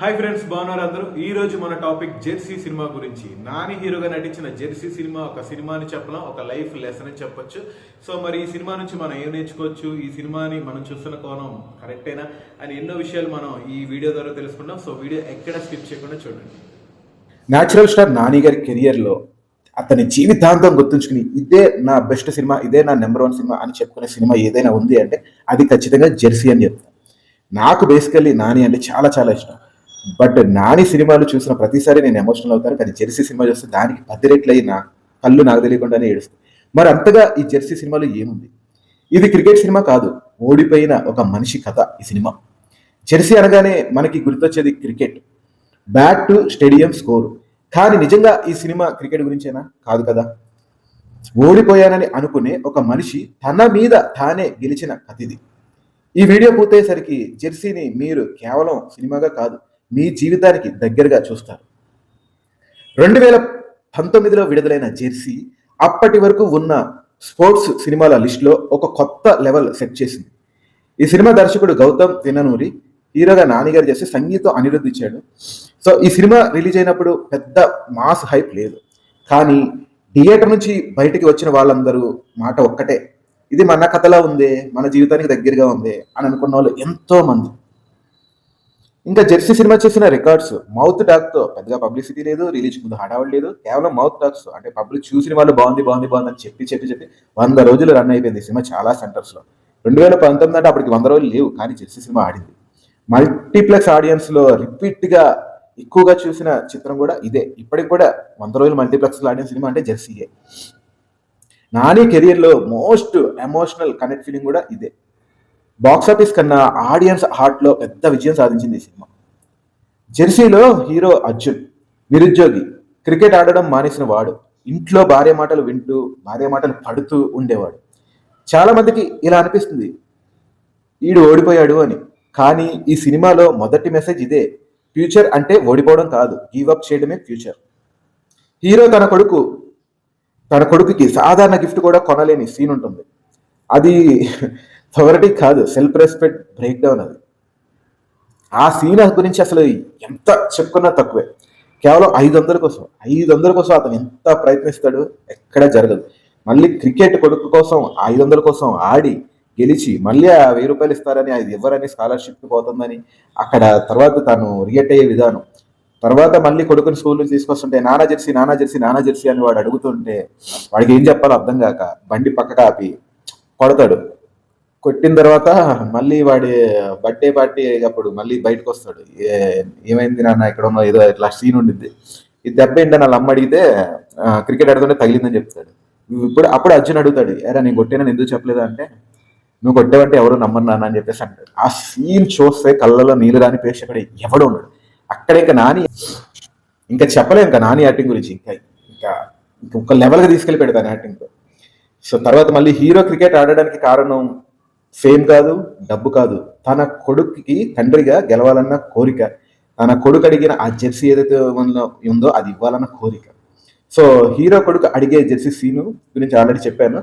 Hi friends బాగున్నారు అందరూ? ఈ రోజు మన టాపిక్ జెర్సీ సినిమా గురించి. నాని హీరోగా నటించిన జెర్సీ సినిమా ఒక సినిమాని చెప్పడం ఒక లైఫ్ లెసన్ అని చెప్పొచ్చు. సో మరి ఈ సినిమా నుంచి మనం ఏం నేర్చుకోవచ్చు? ఈ సినిమాని మనం చూస్తున్న కోణం కరెక్టేనా అని ఎన్నో విషయాలు మనం ఈ వీడియో ద్వారా తెలుసుకుందాం. సో వీడియో ఎక్కడ స్కిప్ చేయకుండా చూడండి. న్యాచురల్ స్టార్ నాని గారి కెరియర్లో అతని జీవితాంతం గుర్తుంచుకుని ఇదే నా బెస్ట్ సినిమా ఇదే నా నెంబర్ వన్ సినిమా అని చెప్పుకునే సినిమా ఏదైనా ఉంది అంటే అది ఖచ్చితంగా జెర్సీ అని చెప్తాను. నాకు బేసికల్లీ నాని అంటే చాలా చాలా ఇష్టం. బట్ నాని సినిమాలు చూసిన ప్రతిసారి నేను ఎమోషనల్ అవుతాను. కానీ జెర్సీ సినిమా చూస్తే దానికి పది రెట్లు అయినా కళ్ళు నాకు తెలియకుండానే ఏడుస్తాయి. మరి అంతగా ఈ జెర్సీ సినిమాలో ఏముంది? ఇది క్రికెట్ సినిమా కాదు. ఓడిపోయిన ఒక మనిషి కథ ఈ సినిమా. జెర్సీ అనగానే మనకి గుర్తొచ్చేది cricket. Bat to stadium score. కానీ నిజంగా ఈ సినిమా క్రికెట్ గురించేనా? కాదు కదా. ఓడిపోయానని అనుకునే ఒక మనిషి తన మీద తానే గెలిచిన కథ ఇది. ఈ వీడియో పూర్తయ్యేసరికి జెర్సీని మీరు కేవలం సినిమాగా కాదు మీ జీవితానికి దగ్గరగా చూస్తారు. రెండు వేల పంతొమ్మిదిలో విడుదలైన జెర్సీ అప్పటి వరకు ఉన్న స్పోర్ట్స్ సినిమాల లిస్టులో ఒక కొత్త లెవెల్ సెట్ చేసింది. ఈ సినిమా దర్శకుడు గౌతమ్ తిననూరి హీరోగా నానిగారు చేసి సంగీతం అనిరుద్ధి ఇచ్చాడు. సో ఈ సినిమా రిలీజ్ అయినప్పుడు పెద్ద మాస్ హైప్ లేదు. కానీ థియేటర్ నుంచి బయటికి వచ్చిన వాళ్ళందరూ మాట ఒక్కటే ఇది మన కథలా ఉంది మన జీవితానికి దగ్గరగా ఉంది అని అనుకున్న వాళ్ళు ఎంతోమంది. ఇంకా జెర్సీ సినిమా చేసిన రికార్డ్స్ మౌత్ టాక్తో పెద్దగా పబ్లిసిటీ లేదు రిలీజ్ ముందు హడావుడు లేదు కేవలం మౌత్ టాక్స్. అంటే పబ్లిక్ చూసిన వాళ్ళు బాగుంది బాగుంది బాగుంది అని చెప్పి చెప్పి చెప్పి వంద రోజులు రన్ అయిపోయింది సినిమా చాలా సెంటర్స్లో రెండు వేల పంతొమ్మిది అంటే అప్పటికి వంద రోజులు లేవు కానీ జెర్సీ సినిమా ఆడింది. మల్టీప్లెక్స్ ఆడియన్స్లో రిపీట్గా ఎక్కువగా చూసిన చిత్రం కూడా ఇదే. ఇప్పటికి కూడా వంద రోజులు మల్టీప్లెక్స్లో ఆడిన సినిమా అంటే జెర్సీయే. నాని కెరియర్లో మోస్ట్ ఎమోషనల్ కనెక్ట్ ఫీలింగ్ కూడా ఇదే. బాక్స్ ఆఫీస్ కన్నా ఆడియన్స్ హార్ట్లో పెద్ద విజయం సాధించింది ఈ సినిమా. జెర్సీలో హీరో అర్జున్ నిరుద్యోగి క్రికెట్ ఆడడం మానేసిన వాడు ఇంట్లో భార్య మాటలు వింటూ భార్య మాటలు పడుతూ ఉండేవాడు. చాలామందికి ఇలా అనిపిస్తుంది ఈడు ఓడిపోయాడు అని. కానీ ఈ సినిమాలో మొదటి మెసేజ్ ఇదే ఫ్యూచర్ అంటే ఓడిపోవడం కాదు గివ్ అప్ చేయడమే ఫ్యూచర్ హీరో తన కొడుకు తన కొడుకుకి సాధారణ గిఫ్ట్ కూడా కొనలేని సీన్ ఉంటుంది. అది ఫేవరెటిక్ కాదు సెల్ఫ్ రెస్పెక్ట్ బ్రేక్ డౌన్ అది. ఆ సీన్ గురించి అసలు ఎంత చెప్పుకున్నా తక్కువే. కేవలం ఐదు వందల కోసం ఐదు వందల కోసం అతను ఎంత ప్రయత్నిస్తాడు ఎక్కడ జరగదు. మళ్ళీ క్రికెట్ కొడుకు కోసం ఐదు వందల కోసం ఆడి గెలిచి మళ్ళీ ఆ వెయ్యి రూపాయలు ఇస్తారని అది ఎవరని స్కాలర్షిప్ పోతుందని అక్కడ తర్వాత తను రియేట్ అయ్యే విధానం. తర్వాత మళ్ళీ కొడుకుని స్కూల్ నుంచి తీసుకొస్తుంటే నానా జెర్సీ నానా జెర్సీ నానా జెర్సీ అని వాడు అడుగుతుంటే వాడికి ఏం చెప్పాలో అర్థం కాక బండి పక్కకు ఆపి కొడతాడు. కొట్టిన తర్వాత మళ్ళీ వాడి బర్త్డే పార్టీ అప్పుడు మళ్ళీ బయటకు వస్తాడు. ఏ- ఏమైంది నాన్న ఇక్కడ ఉన్న ఏదో ఇట్లా సీన్ ఉండిద్ది. ఈ దెబ్బ ఏంటని వాళ్ళ అమ్మ అడిగితే క్రికెట్ ఆడుతుంటే తగిలిందని చెప్తాడు. ఇప్పుడు అప్పుడు అర్జున్ అడుగుతాడు ఎరా నేను కొట్టానని ఎందుకు చెప్పలేదా? అంటే నువ్వు కొట్టావంటే ఎవరు నమ్మరు నాన్న అని చెప్పేసి అంటాడు. ఆ సీన్ చూస్తే కళ్ళలో నీళ్ళు రాని ప్రేక్షకుడు ఎవడు ఉన్నాడు. అక్కడ ఇంకా నాని ఇంకా చెప్పలేం ఇంకా నాని యాక్టింగ్ గురించి. ఇంకా ఇంకా ఇంకా లెవెల్గా తీసుకెళ్ళి పెడతాను యాక్టింగ్తో సో తర్వాత మళ్ళీ హీరో క్రికెట్ ఆడడానికి కారణం ఫేమ్ కాదు డబ్బు కాదు. తన కొడుకుకి తండ్రిగా గెలవాలన్న కోరిక తన కొడుకు అడిగిన ఆ జెర్సీ ఏదైతే ఉందో- ఉందో అది ఇవ్వాలన్న కోరిక. సో హీరో కొడుకు అడిగే జెర్సీ సీను గురించి ఆల్రెడీ చెప్పాను.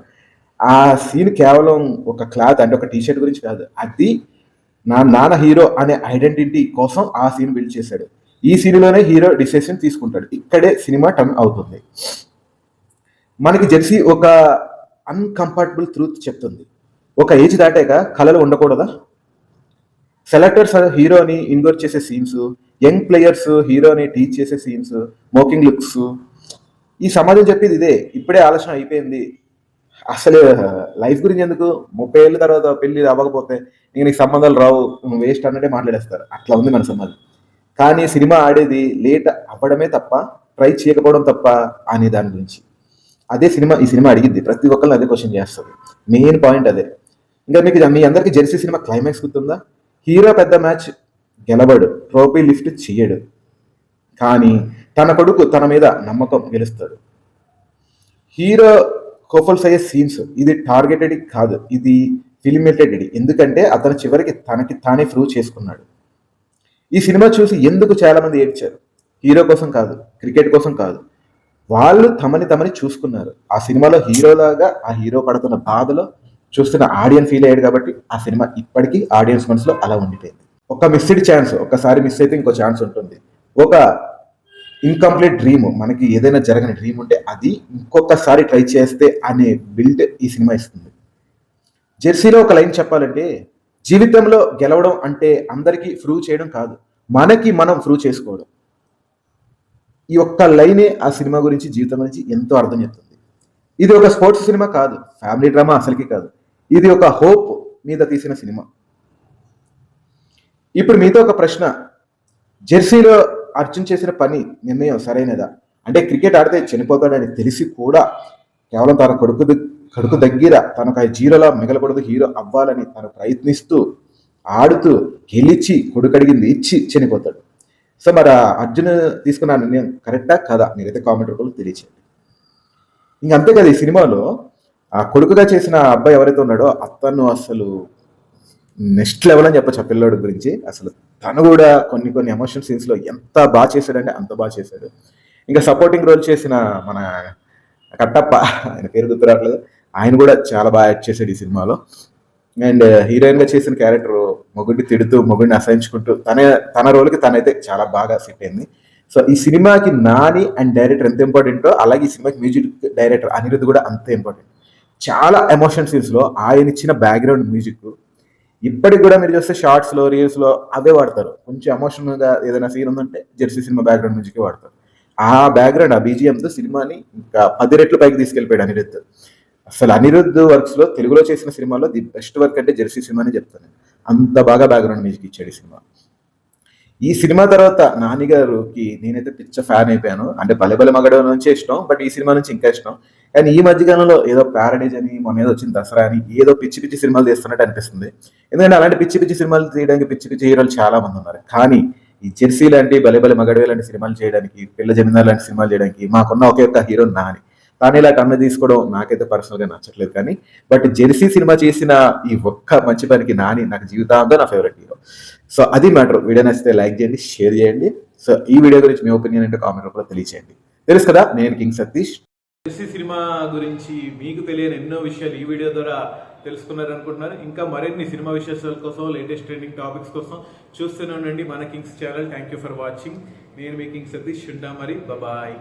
ఆ సీన్ కేవలం ఒక క్లాత్ అంటే ఒక టీషర్ట్ గురించి కాదు. అది నా నాన్న హీరో అనే ఐడెంటిటీ కోసం ఆ సీన్ బిల్డ్ చేశాడు. ఈ సీన్లోనే హీరో డిసిషన్ తీసుకుంటాడు. ఇక్కడే సినిమా టర్న్ అవుతుంది. మనకి జెర్సీ ఒక అన్కంఫర్టబుల్ ట్రూత్ చెప్తుంది. ఒక ఏజ్ దాటాక కళలు ఉండకూడదా? సెలెక్టర్స్ uh, హీరోని ఇన్వోర్ చేసే సీన్స్ యంగ్ ప్లేయర్స్ హీరోని టీచ్ చేసే సీన్స్ మోకింగ్ లుక్స్ ఈ సమాజం చెప్పేది ఇదే. ఇప్పుడే ఆలోచన అయిపోయింది. అసలు uh, లైఫ్ గురించి ఎందుకు? ముప్పై ఏళ్ళ తర్వాత పెళ్ళి అవ్వకపోతే ఇంక నీకు సంబంధాలు రావు వేస్ట్ అన్నట్టే మాట్లాడేస్తారు. అట్లా ఉంది మన సమాజం. కానీ సినిమా ఆడేది లేట్ అవ్వడమే తప్ప ట్రై చేయకపోవడం తప్ప అనే దాని గురించి. అదే సినిమా ఈ సినిమా అడిగింది ప్రతి ఒక్కరిని అదే క్వశ్చన్ చేస్తుంది. మెయిన్ పాయింట్ అదే. ఇంకా మీకు మీ అందరికి జెర్సీ సినిమా క్లైమాక్స్ గుర్తుందా? హీరో పెద్ద మ్యాచ్ గెలవడు ట్రోఫీ లిఫ్ట్ చేయడు. కానీ తన కొడుకు తన మీద నమ్మకం గెలుస్తాడు. హీరో కోఫల్స్ అయ్యే సీన్స్ ఇది టార్గెటెడ్ కాదు ఇది ఫిలిమేటెడ్ ఎందుకంటే అతను చివరికి తనకి తానే ప్రూవ్ చేసుకున్నాడు. ఈ సినిమా చూసి ఎందుకు చాలా మంది ఏడ్చారు? హీరో కోసం కాదు క్రికెట్ కోసం కాదు. వాళ్ళు తమని తమని చూసుకున్నారు. ఆ సినిమాలో హీరోలాగా ఆ హీరో పడుతున్న బాధలో చూస్తున్న ఆడియన్స్ ఫీల్ అయ్యాడు కాబట్టి ఆ సినిమా ఇప్పటికీ ఆడియన్స్ మనసులో అలా ఉండిపోయింది. ఒక మిస్డ్ ఛాన్స్ ఒకసారి మిస్ అయితే ఇంకో ఛాన్స్ ఉంటుంది. ఒక ఇన్కంప్లీట్ డ్రీమ్ మనకి ఏదైనా జరగని డ్రీమ్ ఉంటే అది ఇంకొకసారి ట్రై చేస్తే అనే బిల్డ్ ఈ సినిమా ఇస్తుంది. జెర్సీలో ఒక లైన్ చెప్పాలంటే జీవితంలో గెలవడం అంటే అందరికీ ప్రూవ్ చేయడం కాదు మనకి మనం ప్రూవ్ చేసుకోవడం. ఈ ఒక్క లైనే ఆ సినిమా గురించి జీవితం గురించి ఎంతో అర్థం చెప్తుంది. ఇది ఒక స్పోర్ట్స్ సినిమా కాదు ఫ్యామిలీ డ్రామా అసలుకి కాదు. ఇది ఒక హోప్ మీద తీసిన సినిమా. ఇప్పుడు మీతో ఒక ప్రశ్న. జెర్సీలో అర్జున్ చేసిన పని నిర్ణయం సరైనదా? అంటే క్రికెట్ ఆడితే చనిపోతాడని తెలిసి కూడా కేవలం తన కొడుకు ద- కొడుకు దగ్గర తనకు ఆ జీరోలా మిగలకూడదు హీరో అవ్వాలని తను ప్రయత్నిస్తూ ఆడుతూ గెలిచి కొడుకు అడిగింది ఇచ్చి చనిపోతాడు. సో మరి అర్జున్ తీసుకున్న నిర్ణయం కరెక్టా కదా? మీరైతే కామెంట్ రూపంలో తెలియచేయండి. ఇంకంతే కదా ఈ సినిమాలో ఆ కొడుకుగా చేసిన అబ్బాయి ఎవరైతే ఉన్నాడో అతను అసలు నెక్స్ట్ లెవెల్ అని చెప్పచ్చు ఆ పిల్లోడి గురించి. అసలు తను కూడా కొన్ని కొన్ని ఎమోషన్ సీన్స్లో ఎంత బాగా చేశాడంటే అంత బాగా చేశాడు. ఇంకా సపోర్టింగ్ రోల్ చేసిన మన కట్టప్ప ఆయన పేరు గుర్తు రావట్లేదు. ఆయన కూడా చాలా బాగా యాక్ట్ చేశాడు ఈ సినిమాలో. అండ్ హీరోయిన్గా చేసిన క్యారెక్టర్ మొగుడిని తిడుతూ మొగుడిని అసహించుకుంటూ తనే తన రోల్కి తనైతే చాలా బాగా సెట్ అయింది. సో ఈ సినిమాకి నాని అండ్ డైరెక్టర్ ఎంత ఇంపార్టెంటో అలాగే ఈ సినిమాకి మ్యూజిక్ డైరెక్టర్ అనిరుద్ధ్ కూడా అంత ఇంపార్టెంట్ చాలా ఎమోషన్ సీన్స్లో ఆయన ఇచ్చిన బ్యాక్గ్రౌండ్ మ్యూజిక్ ఇప్పటికి కూడా మీరు చూస్తే షార్ట్స్లో రీల్స్లో రీల్స్లో అవే వాడతారు. కొంచెం ఎమోషనల్గా ఏదైనా సీన్ ఉందంటే జెర్సీ సినిమా బ్యాక్గ్రౌండ్ మ్యూజిక్ వాడతారు. ఆ బ్యాక్గ్రౌండ్ ఆ బీజిఎంతో సినిమాని ఇంకా పది రెట్లు పైకి తీసుకెళ్ళిపోయాడు అనిరుద్ధ్. అసలు అనిరుద్ధ్ వర్క్స్లో తెలుగులో చేసిన సినిమాలో ది బెస్ట్ వర్క్ అంటే జెర్సీ సినిమాని చెప్తాను. అంత బాగా బ్యాక్గ్రౌండ్ మ్యూజిక్ ఇచ్చాడు ఈ సినిమా. ఈ సినిమా తర్వాత నాని గారికి నేనైతే పిచ్చ ఫ్యాన్ అయిపోయాను. అంటే బలె బలె మగడ నుంచి ఇష్టం బట్ ఈ సినిమా నుంచి ఇంకా ఇష్టం. కానీ ఈ మధ్యకాలంలో ఏదో ప్యారడైజ్ అని మొన్న ఏదో వచ్చింది దసరా అని ఏదో పిచ్చి పిచ్చి సినిమాలు తీస్తున్నట్టు అనిపిస్తుంది. ఎందుకంటే అలాంటి పిచ్చి పిచ్చి సినిమాలు తీయడానికి పిచ్చి పిచ్చి హీరోలు చాలా మంది ఉన్నారు. కానీ ఈ జెర్సీ లాంటి బలె బలే మగడవే లాంటి సినిమాలు చేయడానికి పిల్ల జమీందార్ లాంటి సినిమాలు చేయడానికి మాకున్న ఒకే ఒక్క హీరో నాని. కానీ ఇలా కన్ను తీసుకోవడం నాకైతే పర్సనల్గా నచ్చట్లేదు కానీ బట్ జెర్సీ సినిమా చేసిన ఈ ఒక్క మంచి పనికి నాని నాకు జీవితాంతో నా ఫేవరెట్ హీరో. సో అది మ్యాటర్. వీడియో నచ్చితే లైక్ చేయండి షేర్ చేయండి. సో ఈ వీడియో గురించి మీ ఒపీనియన్ అంటే కామెంట్ రూపంలో తెలియచేయండి. తెలుసు కదా నేను కింగ్ సతీష్. జెస్సీ సినిమా గురించి మీకు తెలియని ఎన్నో విషయాలు ఈ వీడియో ద్వారా తెలుసుకున్నారు అనుకుంటున్నాను ఇంకా మరిన్ని సినిమా విశేషాల కోసం లేటెస్ట్ ట్రెండింగ్ టాపిక్స్ కోసం చూస్తూనే ఉండండి మన Kings channel. Thank you for watching నేను మీ కింగ్స్ సతీష్ ఉంటా మరి బాయ్